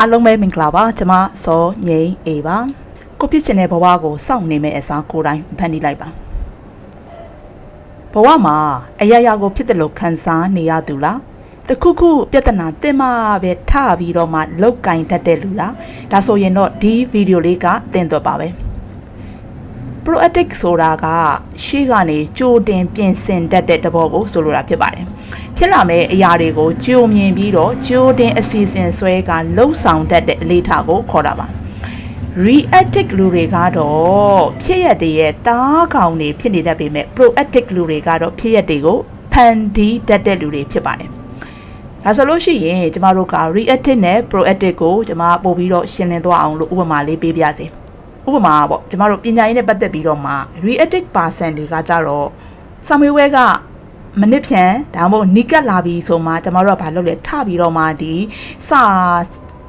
အားလုံးပဲမင်္ဂလာပါကျွန်မစောငိမ့်အေပါကိုဖြစ်ချင်တဲ့ဘဝကိုစောင့်နေမဲ့အစားကိုယ်တိုင်ဖန်တီးလိုက်ပါဘဝမှာအရာရာကိုဖြစ်တယ်လို့ခံစားနေရသူလားတခုခုပြဿနာတင်မှပဲထပြီးတော့မှလောက်ကင်တတ်တဲ့လူလားဒါဆိုရင်တော့ဒီဗီဒီယိုလေးကတင်သွပါပဲ proactive ဆိုတာကရှေ့ကနေကြိုတင်ပြင်ဆင်တတ်တဲ့တဘောကိုဆိုလိုတာဖြစ်ပါတယ် ဖြစ်လာမယ့်အရာတွေကိုကြိုမြင်ပြီးတော့ကြိုတင်အစီအစဉ်ဆွဲကလှုပ်ဆောင်တတ်တဲ့အလေးထားကိုခေါ်တာပါ reactive လူတွေကတော့ဖြစ်ရတဲ့ရဲ့တားကောင်တွေဖြစ်နေတတ်ပေမဲ့ proactive လူတွေကတော့ဖြစ်ရတဲ့ကိုဖန်တီးတတ်တဲ့လူတွေဖြစ်ပါတယ်ဒါဆိုလို့ရှိရင်ကျမတို့က reactive နဲ့ proactive ကိုကျမပို့ပြီးတော့ရှင်းလင်းသွားအောင်လို့ဥပမာလေးပေးပြစေဥပမာပေါ့ကျမတို့ပညာရေးနဲ့ပတ်သက်ပြီးတော့မှ reactive person တွေကကြတော့ဆာမွေဝဲက မနစ်ဖြန်ဒါမှမဟုတ်နီကတ်လာပြီဆိုမှကျမတို့ကဘာလုပ်လဲထပြီးတော့မှဒီစာ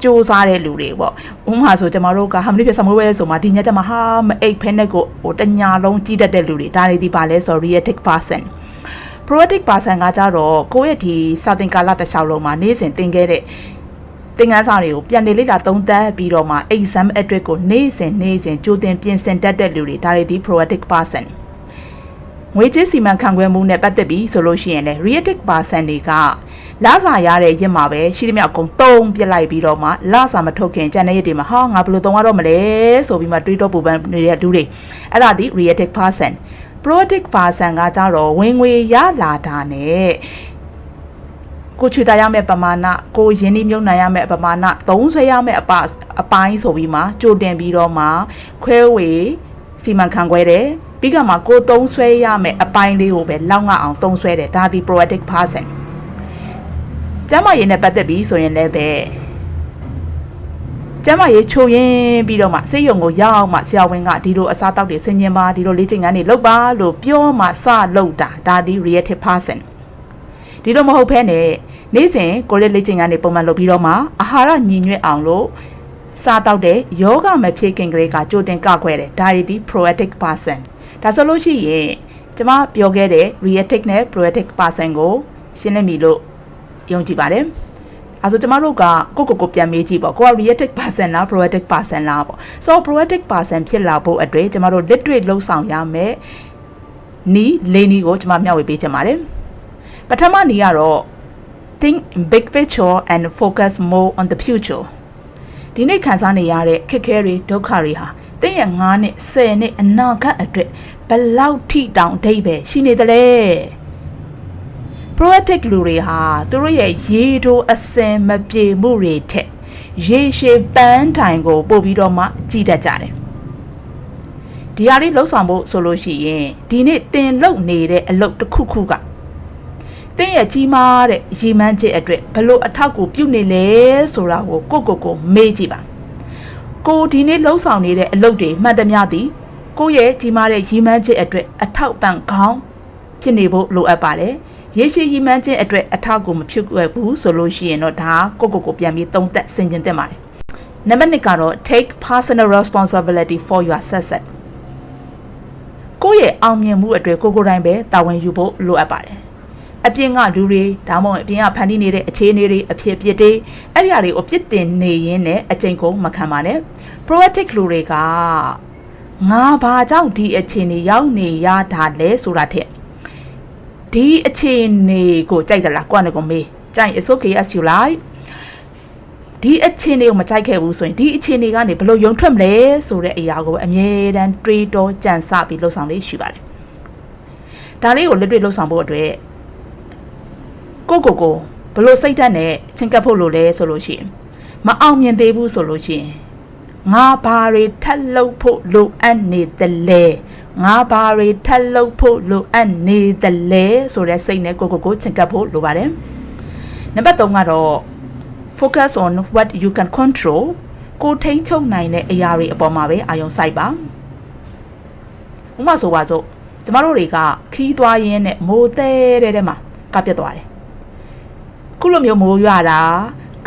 စူးစားတဲ့လူတွေပေါ့ဥပမာဆိုကျမတို့ကဟာမနစ်ဖြန်ဆာမွေဝဲဆိုမှဒီညကျမဟာမအိတ်ဖဲနဲ့ကိုဟိုတညာလုံးကြီးတတ်တဲ့လူတွေဒါတွေဒီပါလဲဆို reactive person proactive person ကကြတော့ကိုယ့်ရဲ့ဒီစာသင်ကာလတစ်လျှောက်လုံးမှာနေ့စဉ်သင်ခဲ့တဲ့သင်ခန်းစာတွေကိုပြန်လေ့လာသုံးသပ်ပြီးတော့မှ exam အတွက်ကိုနေ့စဉ်နေ့စဉ်ကြိုတင်ပြင်ဆင်တတ်တဲ့လူတွေဒါတွေဒီ proactive person ငွေကြေးစီမံခန့်ခွဲမှုနဲ့ပတ်သက်ပြီးဆိုလို့ရှိရင်လေ reactive person တွေကလစာရတဲ့ရက်မှာပဲရှိသမျှအကုန်တုံးပြစ်လိုက်ပြီးတော့မှလစာမထုတ်ခင်ကျန်တဲ့ရက်တွေမှာဟာငါဘယ်လိုသုံးရတော့မလဲဆိုပြီးမှတွေးတော့ပူပန်နေတဲ့လူတွေအဲ့ဒါဒီ reactive person proactive person ကကြတော့ဝင်ငွေရလာတာနဲ့ကိုချွေတာရမယ့်ပမာဏကိုရင်းနှီးမြုပ်နှံရမယ့်ပမာဏသုံးဆွဲရမယ့်အပအပိုင်းဆိုပြီးမှကြိုတင်ပြီးတော့မှခွဲဝေ စီမံခန့်ခွဲတယ်ပြီးကမှကိုသုံးဆွဲရမယ့်အပိုင်းလေးကိုပဲလောက်ငအောင်သုံးဆွဲတယ်ဒါဒီ proactive person ကျမ်းမာရေးနဲ့ပတ်သက်ပြီးဆိုရင်လည်းပဲကျမ်းမာရေးချိုရင်းပြီးတော့မှစိတ်ယုံကိုရောက်မှဆရာဝန်ကဒီလိုအစားတောက်တွေဆင်ញင်ပါဒီလိုလေ့ကျင့်ခန်းတွေလုပ်ပါလို့ပြောမှစလုပ်တာဒါဒီ reactive person ဒီလိုမဟုတ်ဘဲနဲ့နေ့စဉ်ကိုရက်လေ့ကျင့်ခန်းတွေပုံမှန်လုပ်ပြီးတော့မှအာဟာရညီညွတ်အောင်လို့ စားတောက်တဲ့ယောဂမဖြစ်ခင်ကလေးကကြိုတင်ကခွဲတယ်ဒါရီဒီ proactive person ဒါဆိုလို့ရှိရင်ကျမပြောခဲ့တဲ့ reactive နဲ့ proactive person ကိုရှင်းလင်းပြီလို့ယုံကြည်ပါတယ်အဲဆိုကျမတို့ကကိုကိုကိုပြန်မေးကြည့်ပေါ့ကိုက reactive person လား proactive person လားပေါ့ဆိုတော့ proactive person ဖြစ်လာဖို့အတွက်ကျမတို့လက်တွေ့လှုပ်ဆောင်ရမယ်နီးလေးနီးကိုကျမမျှဝေပေးချင်ပါတယ်ပထမနီးကတော့ think big picture and focus more on the future ဒီနေ့ခံစားနေရတဲ့ခက်ခဲတွေဒုက္ခတွေဟာတင်းရ9နှစ်10နှစ်အနာဂတ်အတွက်ဘယ်လောက်ထိတောင်အဓိပ္ပာယ်ရှိနေသလဲ proactive လူတွေဟာသူတို့ရဲ့ရေတိုအစင်မပြေမှုတွေထက်ရေရှည်ပန်းတိုင်ကိုပို့ပြီးတော့မှကြည်တတ်ကြတယ်ဒီဟာလေးလှုပ်ဆောင်ဖို့ဆိုလို့ရှိရင်ဒီနေ့တင်လုံနေတဲ့အလုပ်တစ်ခုခုက တင်းရဲ့ကြီးမားတဲ့ရီမန်းချက်အတွက်ဘလို့အထောက်ကိုပြုတ်နေလဲဆိုတာကိုကိုကိုကိုမေးကြည့်ပါကိုဒီနေ့လှုပ်ဆောင်နေတဲ့အလုပ်တွေမှတ်သမျှသည်ကိုရဲ့ကြီးမားတဲ့ရီမန်းချက်အတွက်အထောက်ပံ့ခေါင်းဖြစ်နေဖို့လိုအပ်ပါတယ်ရေရှည်ရီမန်းချက်အတွက်အထောက်ကိုမဖြစ်ဘူးဆိုလို့ရှိရင်တော့ဒါကိုကိုကိုပြန်ပြီးသုံးသက်ဆင်ခြင်သင့်ပါတယ်နံပါတ်1ကတော့ take personal responsibility for your success ကိုယ့်ရဲ့အောင်မြင်မှုအတွက်ကိုကိုယ်တိုင်ပဲတာဝန်ယူဖို့လိုအပ်ပါတယ် အပြင်ကလူတွေဒါမှမဟုတ်အပြင်ကဖန်တီးနေတဲ့အခြေအနေတွေအဖြစ်အပျက်တွေအဲ့ဒီအရာတွေကိုပြစ်တင်နေရင်းနဲ့အချိန်ကုန်မခံပါနဲ့ proactive လူတွေကငါဘာကြောင့်ဒီအခြေအနေရောက်နေရတာလဲဆိုတာထက်ဒီအခြေအနေကိုကြိုက်တယ်လားကိုယ့်နဲ့ကိုမေးကြိုက် it's okay as you like ဒီအခြေအနေကိုမကြိုက်ခဲ့ဘူးဆိုရင်ဒီအခြေအနေကနေဘယ်လိုယုံထွက်မလဲဆိုတဲ့အရာကိုအမြဲတမ်းတွေးတောကြံစပြီးလှုပ်ဆောင်လေးရှိပါတယ်ဒါလေးကိုလက်တွေ့လှုပ်ဆောင်ဖို့အတွက် ကိုကိုကိုဘလို့စိတ်ဓာတ်နဲ့ချင်းကပ်ဖို့လိုလဲဆိုလို့ရှိရင်မအောင်မြင်သေးဘူးဆိုလို့ရှိရင်ငါဘာတွေထက်လုပ်ဖို့လိုအပ်နေသလဲငါဘာတွေထက်လုပ်ဖို့လိုအပ်နေသလဲဆိုတဲ့စိတ်နဲ့ကိုကိုကိုချင်းကပ်ဖို့လိုပါတယ်နံပါတ်3ကတော့ focus on what you can control ကိုထိန်းချုပ်နိုင်တဲ့အရာတွေအပေါ်မှာပဲအာရုံစိုက်ပါဥပမာဆိုပါစို့ကျမတို့တွေကခီးသွားရင်းနဲ့မိုးတဲတဲ့တဲ့မှာကပြတ်သွားတယ် ခုလိုမျိုးမိုးရွာတာ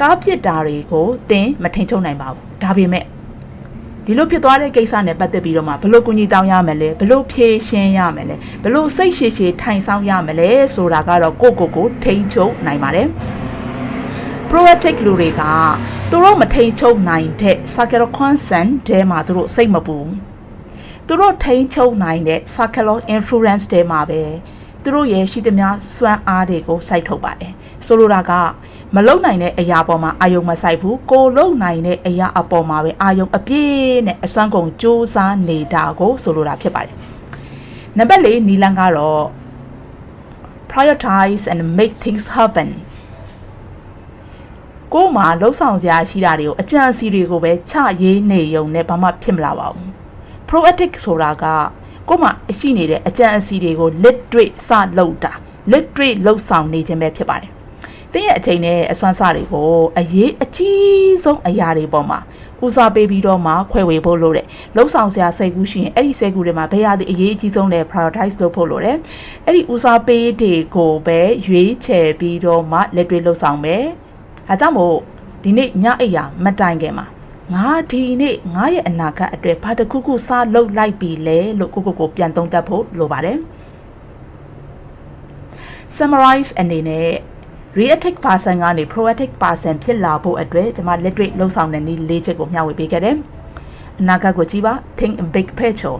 ကားပြစ်တာတွေကိုတင်းမထိန်ချုပ်နိုင်ပါဘူးဒါပေမဲ့ဒီလိုဖြစ်သွားတဲ့ကိစ္စနဲ့ပတ်သက်ပြီးတော့မှဘလို့ကူညီတောင်းရမလဲဘလို့ဖြေရှင်းရမလဲဘလို့စိတ်ရှည်ရှည်ထိုင်ဆောင်ရမလဲဆိုတာကတော့ကိုကိုကိုထိန်ချုပ်နိုင်ပါတယ် proactive လူတွေကသူတို့မထိန်ချုပ်နိုင်တဲ့ circular consent တဲမှာသူတို့စိတ်မပူသူတို့ထိန်ချုပ်နိုင်တဲ့ circular influence တဲမှာပဲ သူတို့ရဲ့ရှိသမျှစွမ်းအားတွေကိုစိုက်ထုတ်ပါတယ်ဆိုလိုတာကမလုံနိုင်တဲ့အရာပေါ်မှာအာယုံမဆိုင်ဘူးကိုလုံနိုင်တဲ့အရာအပေါ်မှာပဲအာယုံအပြည့်နဲ့အစွမ်းကုန်စူးစမ်းနေတာကိုဆိုလိုတာဖြစ်ပါတယ်နံပါတ်၄နီလန်ကတော့ prioritize and make things happen ကိုယ်မှာလှုပ်ဆောင်စရာရှိတာတွေကိုအကြံအစီတွေကိုပဲချရေးနေုံနဲ့ဘာမှဖြစ်မလာပါဘူး proactive ဆိုတာက ကိုယ်မှာအရှိနေတဲ့အကြံအစီတွေကိုလက်တွေ့စလုပ်တာလက်တွေ့လှုပ်ဆောင်နေခြင်းပဲဖြစ်ပါတယ်။တင်းရဲ့အချိန်နဲ့အစွမ်းစားတွေကိုအရေးအကြီးဆုံးအရာတွေပေါ်မှာဦးစားပေးပြီးတော့မှခွဲဝေဖို့လိုတယ်။လှုပ်ဆောင်စရာစိတ်ကူးရှိရင်အဲ့ဒီစိတ်ကူးတွေမှာဘယ်ရသည်အရေးအကြီးဆုံးလဲ prioritize လုပ်ဖို့လိုတယ်။အဲ့ဒီဦးစားပေးတွေကိုပဲရွေးချယ်ပြီးတော့မှလက်တွေ့လှုပ်ဆောင်မယ်။ဒါကြောင့်မို့ဒီနေ့ညအိပ်ရာမတိုင်ခင်မှာ ငါဒီနေ့ငါရဲ့အနာဂတ်အတွက်ဘာတစ်ခုခုစလုပ်လိုက်ပြီလဲလို့ကိုကိုကိုပြန်သုံးသပ်ဖို့လိုပါတယ် summarize အနေနဲ့ reactive person ကနေ proactive person ဖြစ်လာဖို့အတွက်ကျွန်မလက်တွေ့လှုပ်ဆောင်တဲ့နည်း၄ချက်ကိုမျှဝေပေးခဲ့တယ်အနာဂတ်ကိုကြည့်ပါ think big picture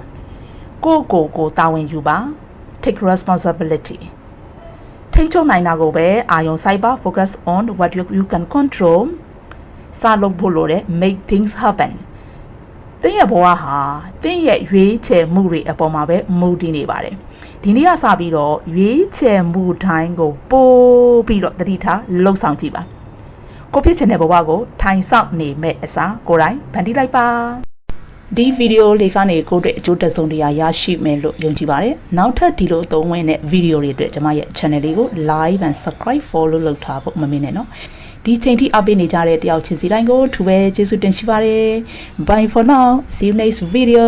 ကိုကိုကိုတာဝန်ယူပါ take responsibility ထိချုံနိုင်တာကိုပဲအာယုံစိုက်ပါ focus on what you, you can control စလုပ်ဖို့လိုတယ် make things happen တင်းရဲ့ဘဝဟာတင်းရဲ့ရွေးချယ်မှုတွေအပေါ်မှာပဲမူတည်နေပါတယ်ဒီနေ့ကစပြီးတော့ရွေးချယ်မှုတိုင်းကိုပိုးပြီးတော့တတိထားလှုပ်ဆောင်ကြည့်ပါကိုဖြစ်ချင်တဲ့ဘဝကိုထိုင်ဆောက်နေမဲ့အစားကိုယ်တိုင်ဖန်တီးလိုက်ပါဒီဗီဒီယိုလေးကနေကိုယ့်အတွက်အကျိုးတက်ဆုံးတရားရရှိမယ်လို့ယုံကြည်ပါတယ်။နောက်ထပ်ဒီလိုသုံးဝင်တဲ့ဗီဒီယိုတွေအတွက်ကျွန်မရဲ့ channel လေးကို like and subscribe follow လုပ်ထားဖို့မမေ့နဲ့နော်။ ဒီချိန်ထိအပိနေကြတဲ့တယောက်ချင်းစီတိုင်းကိုထူပဲကျေးဇူးတင်ရှိပါတယ်။ Bye for now. See you next video.